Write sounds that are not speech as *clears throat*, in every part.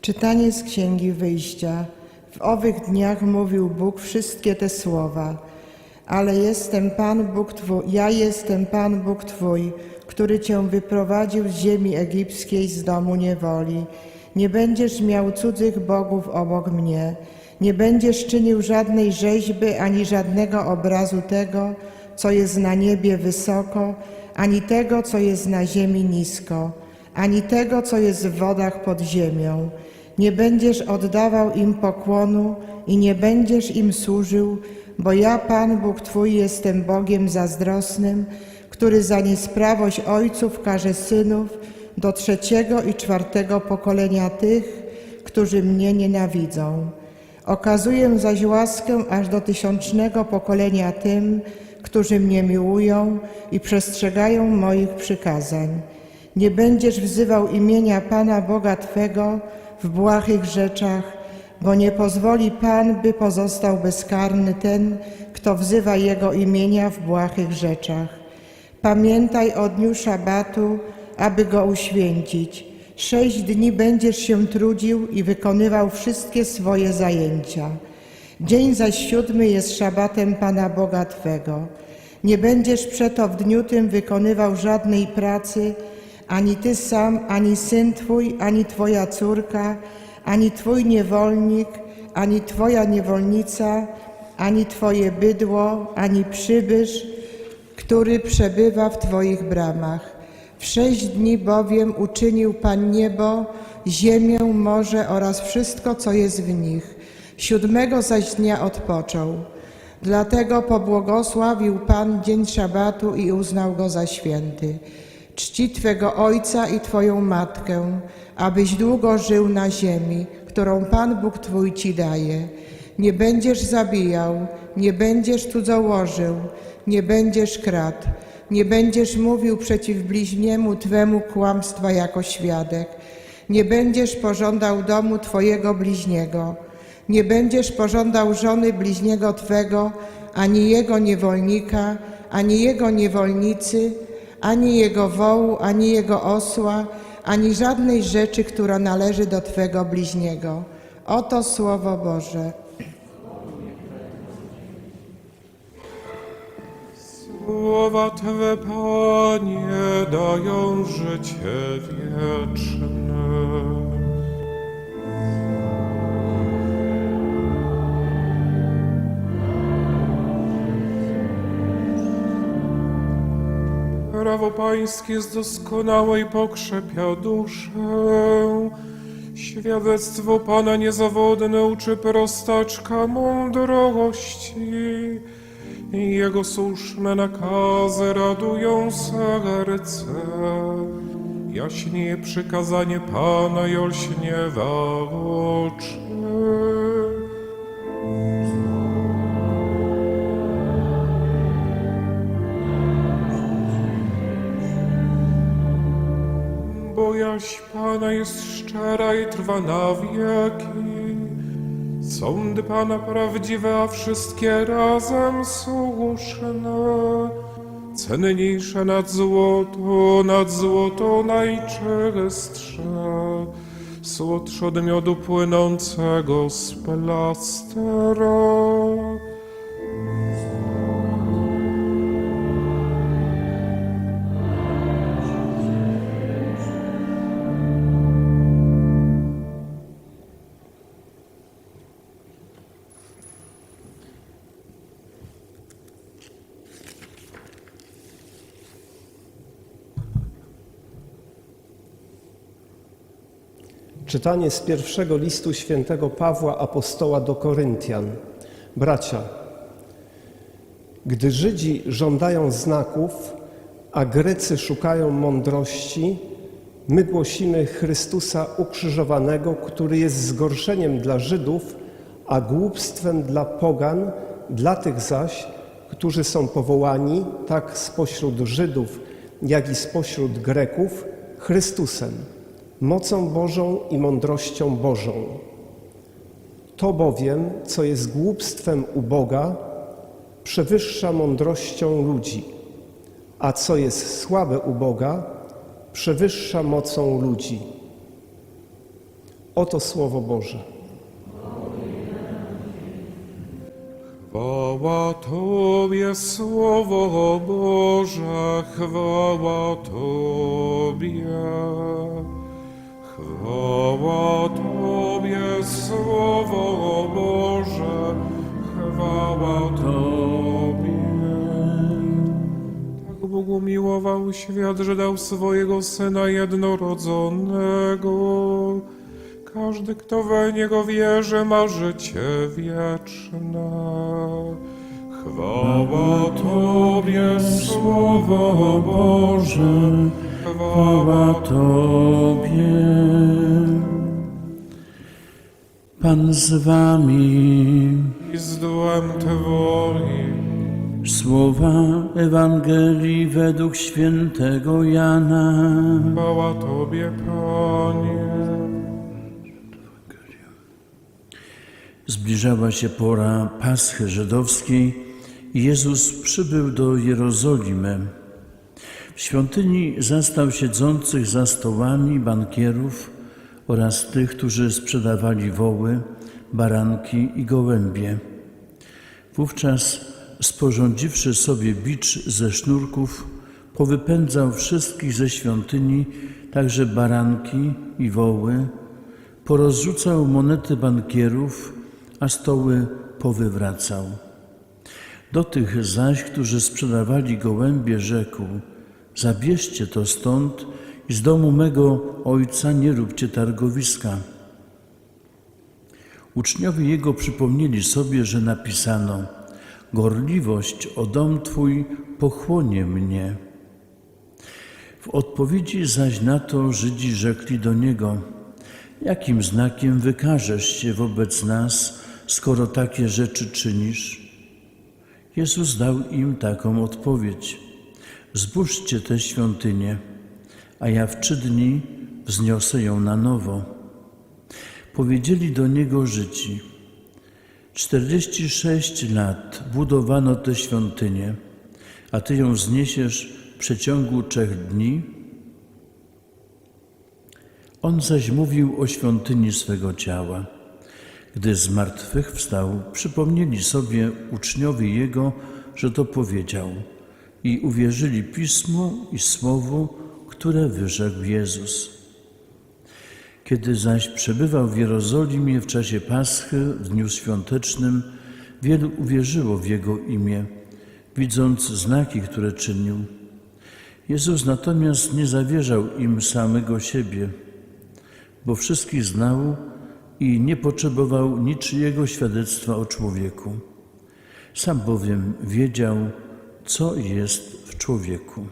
Czytanie z Księgi Wyjścia. W owych dniach mówił Bóg wszystkie te słowa. Ale jestem Pan Bóg Twój, ja jestem Pan Bóg Twój, który Cię wyprowadził z ziemi egipskiej, z domu niewoli. Nie będziesz miał cudzych bogów obok mnie. Nie będziesz czynił żadnej rzeźby ani żadnego obrazu tego, co jest na niebie wysoko, ani tego, co jest na ziemi nisko, ani tego, co jest w wodach pod ziemią. Nie będziesz oddawał im pokłonu i nie będziesz im służył, bo ja, Pan Bóg Twój, jestem Bogiem zazdrosnym, który za niesprawość ojców karze synów do trzeciego i czwartego pokolenia tych, którzy mnie nienawidzą. Okazuję zaś łaskę aż do tysiącznego pokolenia tym, którzy mnie miłują i przestrzegają moich przykazań. Nie będziesz wzywał imienia Pana Boga Twego w błahych rzeczach, bo nie pozwoli Pan, by pozostał bezkarny ten, kto wzywa Jego imienia w błahych rzeczach. Pamiętaj o dniu szabatu, aby go uświęcić. Sześć dni będziesz się trudził i wykonywał wszystkie swoje zajęcia. Dzień zaś siódmy jest szabatem Pana Boga Twego. Nie będziesz przeto w dniu tym wykonywał żadnej pracy, ani Ty sam, ani syn Twój, ani Twoja córka, ani Twój niewolnik, ani Twoja niewolnica, ani Twoje bydło, ani przybysz, który przebywa w Twoich bramach. W sześć dni bowiem uczynił Pan niebo, ziemię, morze oraz wszystko, co jest w nich. Siódmego zaś dnia odpoczął. Dlatego pobłogosławił Pan dzień szabatu i uznał go za święty. Czci Twego ojca i Twoją matkę, abyś długo żył na ziemi, którą Pan Bóg Twój Ci daje. Nie będziesz zabijał, nie będziesz cudzołożył, nie będziesz kradł, nie będziesz mówił przeciw bliźniemu Twemu kłamstwa jako świadek, nie będziesz pożądał domu Twojego bliźniego, nie będziesz pożądał żony bliźniego Twego, ani jego niewolnika, ani jego niewolnicy, ani jego wołu, ani jego osła, ani żadnej rzeczy, która należy do Twego bliźniego. Oto Słowo Boże. Słowa Twe, Panie, dają życie wieczne. Prawo Pańskie jest doskonałe i pokrzepia duszę. Świadectwo Pana niezawodne uczy prostaczka mądrości. Jego słuszne nakazy radują serce. Jaśnieje przykazanie Pana i olśniewa oczy. Jaś Pana jest szczera i trwa na wieki. Sądy Pana prawdziwe, a wszystkie razem słuszne. Cenniejsze nad złoto, nad złoto najczystsze. Słodsze od miodu płynącego z plastera. Czytanie z pierwszego listu świętego Pawła apostoła do Koryntian. Bracia, gdy Żydzi żądają znaków, a Grecy szukają mądrości, my głosimy Chrystusa ukrzyżowanego, który jest zgorszeniem dla Żydów, a głupstwem dla pogan, dla tych zaś, którzy są powołani, tak spośród Żydów, jak i spośród Greków, Chrystusem mocą Bożą i mądrością Bożą. To bowiem, co jest głupstwem u Boga, przewyższa mądrością ludzi, a co jest słabe u Boga, przewyższa mocą ludzi. Oto Słowo Boże. Chwała Tobie, Słowo Boże, chwała Tobie. Chwała Tobie, Słowo Boże, chwała Tobie. Tak Bóg umiłował świat, że dał swojego Syna jednorodzonego. Każdy, kto we Niego wierzy, ma życie wieczne. Chwała Tobie, Słowo Boże, chwała Tobie. Pan z Wami. i z duchem Twoim. Słowa Ewangelii według świętego Jana. Chwała Tobie, Panie. Zbliżała się pora Paschy Żydowskiej i Jezus przybył do Jerozolimy. W świątyni zastał siedzących za stołami bankierów oraz tych, którzy sprzedawali woły, baranki i gołębie. Wówczas, sporządziwszy sobie bicz ze sznurków, powypędzał wszystkich ze świątyni, także baranki i woły, porozrzucał monety bankierów, a stoły powywracał. Do tych zaś, którzy sprzedawali gołębie, rzekł: Zabierzcie to stąd i z domu mego ojca nie róbcie targowiska. Uczniowie jego przypomnieli sobie, że napisano: Gorliwość o dom twój pochłonie mnie. W odpowiedzi zaś na to Żydzi rzekli do niego: Jakim znakiem wykażesz się wobec nas, skoro takie rzeczy czynisz? Jezus dał im taką odpowiedź: Zbóżcie tę świątynię, a ja w trzy dni wzniosę ją na nowo. Powiedzieli do niego Czterdzieści sześć lat budowano tę świątynię, a ty ją zniesiesz w przeciągu trzech dni? On zaś mówił o świątyni swego ciała. Gdy z martwych wstał, przypomnieli sobie uczniowie Jego, że to powiedział i uwierzyli Pismu i Słowu, które wyrzekł Jezus. Kiedy zaś przebywał w Jerozolimie w czasie Paschy, w dniu świątecznym, wielu uwierzyło w Jego imię, widząc znaki, które czynił. Jezus natomiast nie zawierzał im samego siebie, bo wszystkich znał i nie potrzebował niczyjego świadectwa o człowieku. Sam bowiem wiedział, co jest w człowieku.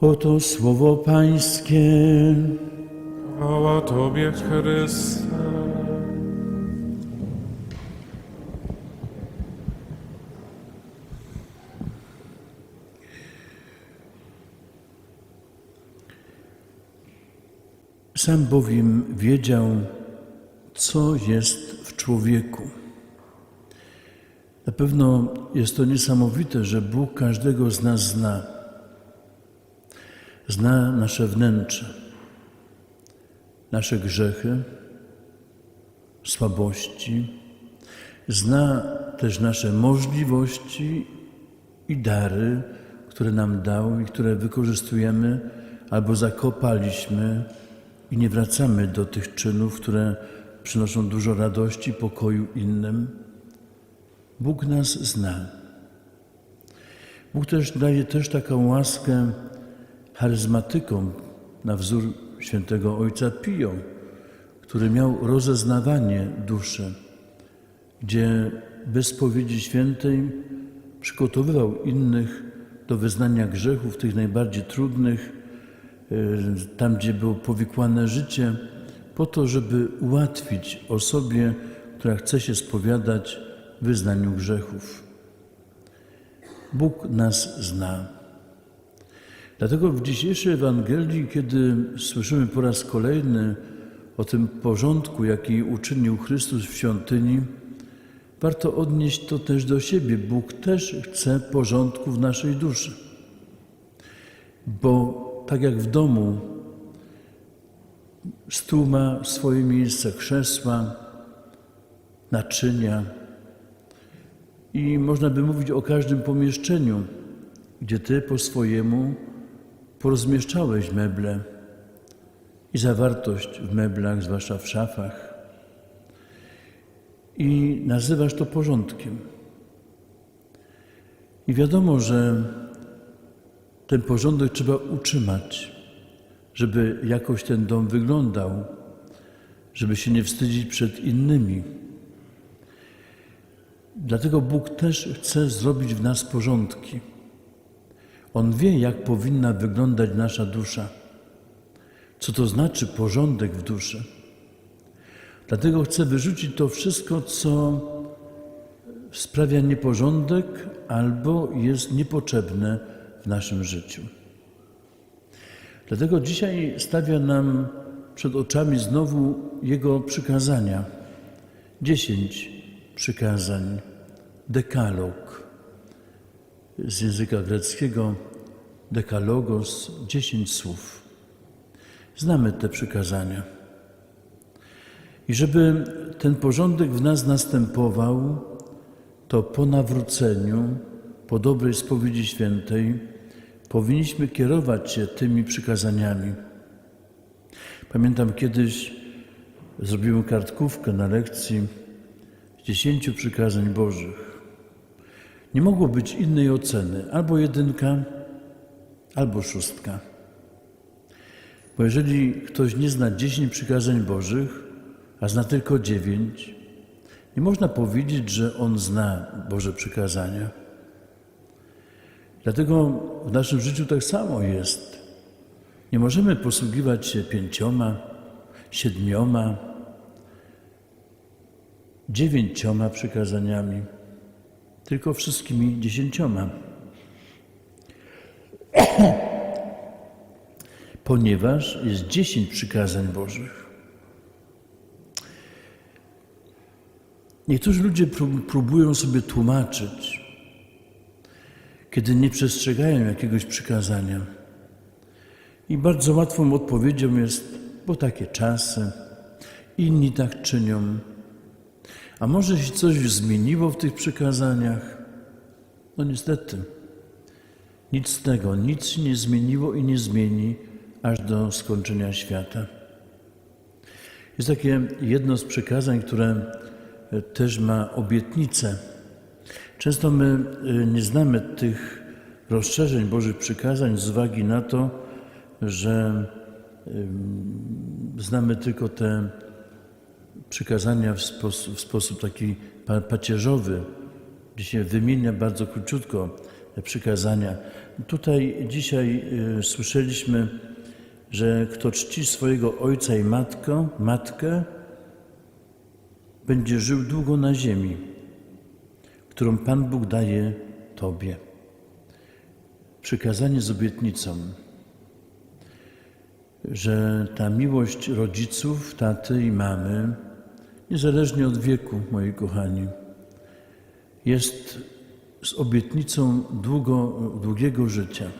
Oto słowo Pańskie. Chwała Tobie, Chryste. Sam bowiem wiedział, co jest w człowieku. Na pewno jest to niesamowite, że Bóg każdego z nas zna. Zna nasze wnętrze, nasze grzechy, słabości. Zna też nasze możliwości i dary, które nam dał i które wykorzystujemy albo zakopaliśmy i nie wracamy do tych czynów, które przynoszą dużo radości, pokoju innym. Bóg nas zna. Bóg też daje też taką łaskę charyzmatykom na wzór świętego ojca Pio, który miał rozeznawanie duszy, gdzie bez spowiedzi świętej przygotowywał innych do wyznania grzechów, tych najbardziej trudnych, y, tam gdzie było powikłane życie, po to, żeby ułatwić osobie, która chce się spowiadać, wyznaniu grzechów. Bóg nas zna. Dlatego w dzisiejszej Ewangelii, kiedy słyszymy po raz kolejny o tym porządku, jaki uczynił Chrystus w świątyni, warto odnieść to też do siebie. Bóg też chce porządku w naszej duszy, bo tak jak w domu, stół ma swoje miejsce, krzesła, naczynia. I można by mówić o każdym pomieszczeniu, gdzie ty po swojemu porozmieszczałeś meble i zawartość w meblach, zwłaszcza w szafach. I nazywasz to porządkiem. I wiadomo, że ten porządek trzeba utrzymać, żeby jakoś ten dom wyglądał, żeby się nie wstydzić przed innymi. Dlatego Bóg też chce zrobić w nas porządki. On wie, jak powinna wyglądać nasza dusza. Co to znaczy porządek w duszy? Dlatego chce wyrzucić to wszystko, co sprawia nieporządek albo jest niepotrzebne w naszym życiu. Dlatego dzisiaj stawia nam przed oczami znowu Jego przykazania. Dziesięć przykazań, dekalog. Z języka greckiego dekalogos, dziesięć słów. Znamy te przykazania. I żeby ten porządek w nas następował, to po nawróceniu, po dobrej spowiedzi świętej, powinniśmy kierować się tymi przykazaniami. Pamiętam kiedyś zrobiłem kartkówkę na lekcji dziesięciu przykazań Bożych. Nie mogło być innej oceny, albo jedynka, albo szóstka. Bo jeżeli ktoś nie zna dziesięć przykazań Bożych, a zna tylko dziewięć, nie można powiedzieć, że on zna Boże przykazania. Dlatego w naszym życiu tak samo jest. Nie możemy posługiwać się pięcioma, siedmioma, dziewięcioma przykazaniami, tylko wszystkimi dziesięcioma. *clears throat* Ponieważ jest dziesięć przykazań Bożych. Niektórzy ludzie prób- próbują sobie tłumaczyć, kiedy nie przestrzegają jakiegoś przykazania. I bardzo łatwą odpowiedzią jest, bo takie czasy, inni tak czynią. A może się coś zmieniło w tych przykazaniach? No niestety, nic z tego, nic się nie zmieniło i nie zmieni aż do skończenia świata. Jest takie jedno z przykazań, które e, też ma obietnicę. Często my e, nie znamy tych rozszerzeń Bożych przykazań z uwagi na to, że znamy tylko te przykazania w sposób, w sposób taki pa- pacierzowy, gdzie się wymienia bardzo króciutko te przykazania. Tutaj dzisiaj y, słyszeliśmy, że kto czci swojego ojca i matkę, matkę, będzie żył długo na ziemi, którą Pan Bóg daje Tobie. Przykazanie z obietnicą, że ta miłość rodziców, taty i mamy, niezależnie od wieku, moi kochani, jest z obietnicą długo, długiego życia.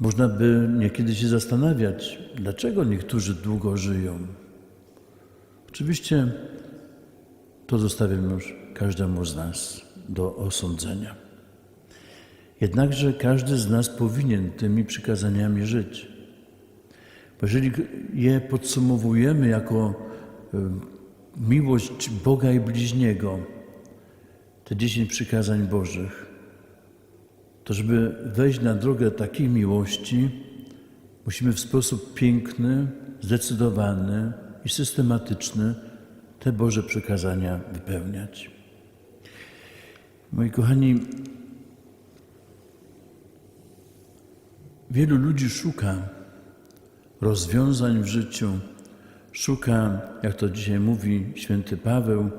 Można by niekiedy się zastanawiać, dlaczego niektórzy długo żyją. Oczywiście to zostawiam już każdemu z nas do osądzenia. Jednakże każdy z nas powinien tymi przykazaniami żyć. Jeżeli je podsumowujemy jako y, miłość Boga i bliźniego, te dziesięć przykazań Bożych, to żeby wejść na drogę takiej miłości, musimy w sposób piękny, zdecydowany i systematyczny te Boże przykazania wypełniać. Moi kochani, wielu ludzi szuka rozwiązań w życiu, szuka, jak to dzisiaj mówi święty Paweł,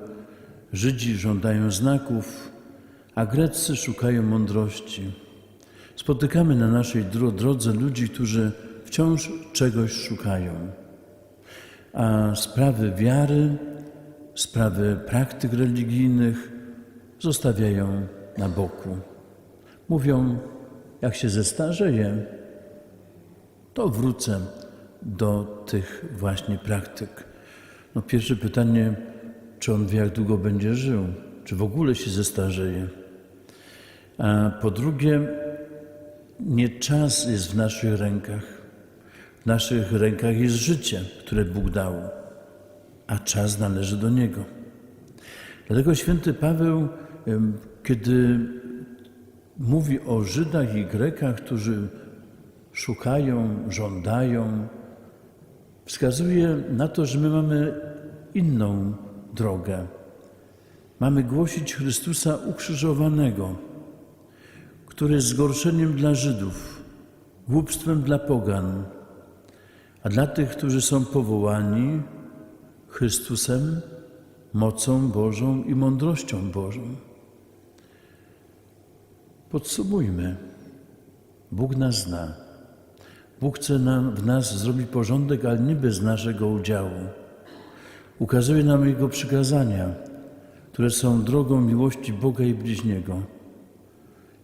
Żydzi żądają znaków, a Greccy szukają mądrości. Spotykamy na naszej dro- drodze ludzi, którzy wciąż czegoś szukają, a sprawy wiary, sprawy praktyk religijnych zostawiają na boku. Mówią, jak się zestarzeję, to wrócę do tych właśnie praktyk. No pierwsze pytanie, czy on wie, jak długo będzie żył, czy w ogóle się zestarzeje. A po drugie, nie czas jest w naszych rękach. W naszych rękach jest życie, które Bóg dał, a czas należy do Niego. Dlatego święty Paweł, kiedy mówi o Żydach i Grekach, którzy szukają, żądają, wskazuje na to, że my mamy inną drogę. Mamy głosić Chrystusa ukrzyżowanego, który jest zgorszeniem dla Żydów, głupstwem dla pogan, a dla tych, którzy są powołani Chrystusem, mocą Bożą i mądrością Bożą. Podsumujmy. Bóg nas zna. Bóg chce nam, w nas zrobić porządek, ale nie bez naszego udziału. Ukazuje nam Jego przykazania, które są drogą miłości Boga i bliźniego.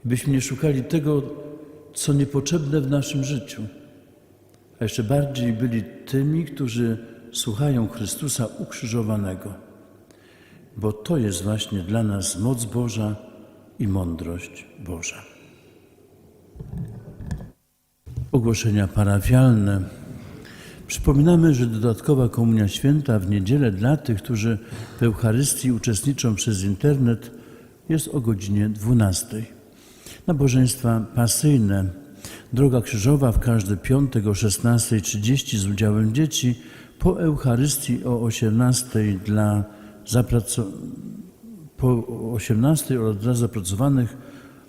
Byśmy nie szukali tego, co niepotrzebne w naszym życiu, a jeszcze bardziej byli tymi, którzy słuchają Chrystusa ukrzyżowanego, bo to jest właśnie dla nas moc Boża i mądrość Boża. Ogłoszenia parafialne. Przypominamy, że dodatkowa Komunia Święta w niedzielę dla tych, którzy w Eucharystii uczestniczą przez internet, jest o godzinie 12. Nabożeństwa pasyjne. Droga krzyżowa w każdy piątek o 16.30 z udziałem dzieci, po Eucharystii o 18.00 dla zapracowanych po 18 oraz dla zapracowanych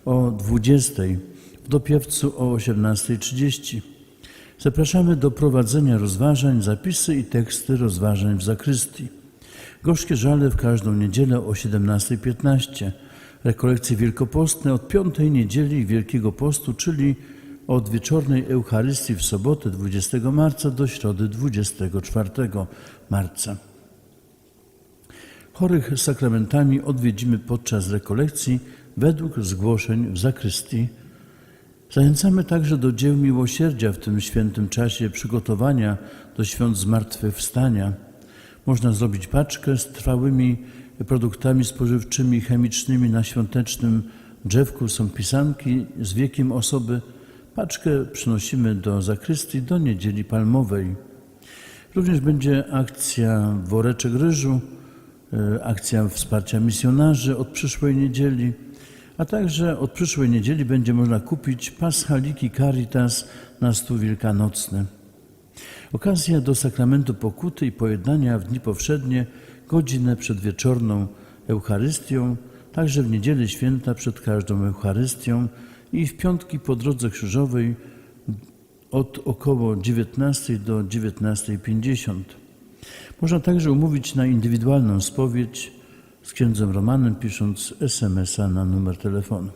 o 20, w dopiewcu o 18.30. Zapraszamy do prowadzenia rozważań, zapisy i teksty rozważań w zakrystii. Gorzkie żale w każdą niedzielę o 17.15. Rekolekcje wielkopostne od piątej niedzieli Wielkiego Postu, czyli od wieczornej Eucharystii w sobotę 20 marca do środy 24 marca. Chorych sakramentami odwiedzimy podczas rekolekcji według zgłoszeń w zakrystii. Zachęcamy także do dzieł miłosierdzia w tym świętym czasie przygotowania do świąt zmartwychwstania. Można zrobić paczkę z trwałymi produktami spożywczymi, chemicznymi na świątecznym drzewku. Są pisanki z wiekiem osoby. Paczkę przynosimy do zakrystii do niedzieli palmowej. Również będzie akcja Woreczek Ryżu, e, akcja wsparcia misjonarzy od przyszłej niedzieli, a także od przyszłej niedzieli będzie można kupić paschaliki Caritas na stół wielkanocny. Okazja do sakramentu pokuty i pojednania w dni powszednie, godzinę przed wieczorną Eucharystią, także w niedzielę święta przed każdą Eucharystią i w piątki po drodze krzyżowej od około 19 do 19.50. Można także umówić na indywidualną spowiedź z księdzem Romanem, pisząc SMS-a na numer telefonu.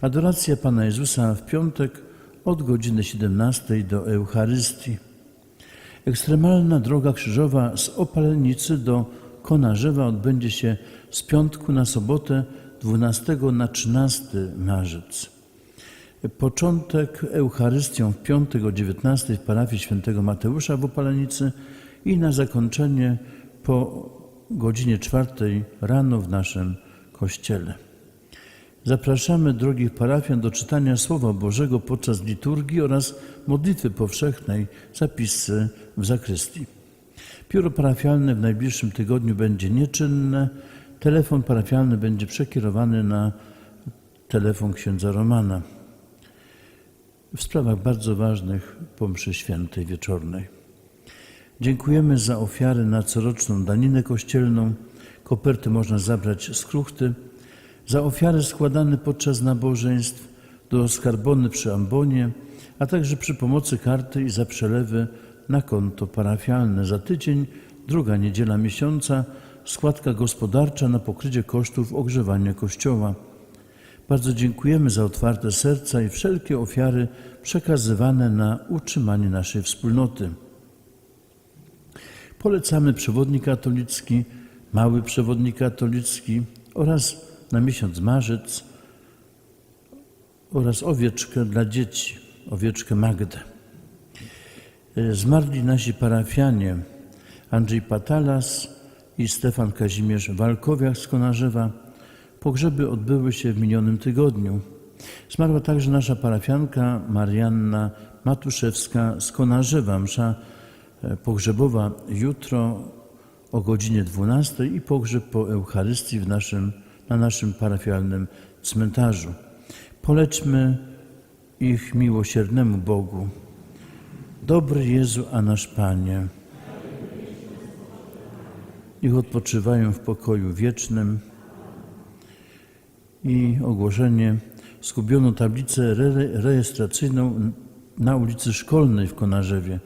Adoracja Pana Jezusa w piątek od godziny 17 do Eucharystii. Ekstremalna droga krzyżowa z Opalenicy do Konarzewa odbędzie się z piątku na sobotę 12 na 13 marzec. Początek Eucharystią w piątek o 19 w parafii świętego Mateusza w Opalenicy i na zakończenie po godzinie 4 rano w naszym kościele. Zapraszamy drogich parafian do czytania Słowa Bożego podczas liturgii oraz modlitwy powszechnej, zapisy w zakrystii. Biuro parafialne w najbliższym tygodniu będzie nieczynne. Telefon parafialny będzie przekierowany na telefon księdza Romana w sprawach bardzo ważnych po mszy świętej wieczornej. Dziękujemy za ofiary na coroczną daninę kościelną. Koperty można zabrać z kruchty. Za ofiary składane podczas nabożeństw do skarbony przy ambonie, a także przy pomocy karty i za przelewy na konto parafialne. Za tydzień, druga niedziela miesiąca, składka gospodarcza na pokrycie kosztów ogrzewania kościoła. Bardzo dziękujemy za otwarte serca i wszelkie ofiary przekazywane na utrzymanie naszej wspólnoty. Polecamy przewodnik katolicki, mały przewodnik katolicki oraz na miesiąc marzec oraz owieczkę dla dzieci, owieczkę Magdę. E, Zmarli nasi parafianie Andrzej Patalas i Stefan Kazimierz Walkowiak z Konarzewa. Pogrzeby odbyły się w minionym tygodniu. Zmarła także nasza parafianka Marianna Matuszewska z Konarzewa. Msza pogrzebowa jutro o godzinie 12 i pogrzeb po Eucharystii w naszym, na naszym parafialnym cmentarzu. Poleczmy ich miłosiernemu Bogu. Dobry Jezu, a nasz Panie. Niech odpoczywają w pokoju wiecznym. I ogłoszenie. Zgubiono tablicę re- rejestracyjną na ulicy Szkolnej w Konarzewie.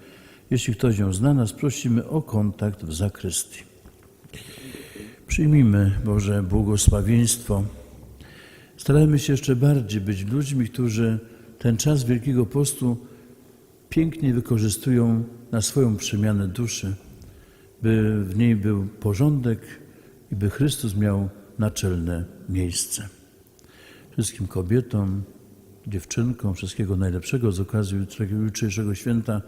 Jeśli ktoś ją zna nas, prosimy o kontakt w zakrystii. Przyjmijmy Boże błogosławieństwo. Starajmy się jeszcze bardziej być ludźmi, którzy ten czas Wielkiego Postu pięknie wykorzystują na swoją przemianę duszy, by w niej był porządek i by Chrystus miał naczelne miejsce. Wszystkim kobietom, dziewczynkom wszystkiego najlepszego z okazji jutrzejszego święta,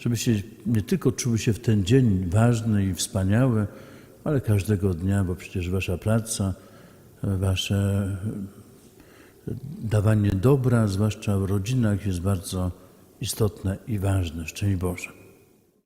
żebyście nie tylko czuły się w ten dzień ważny i wspaniały, ale każdego dnia, bo przecież wasza praca, wasze dawanie dobra, zwłaszcza w rodzinach, jest bardzo istotne i ważne. Szczęść Boże.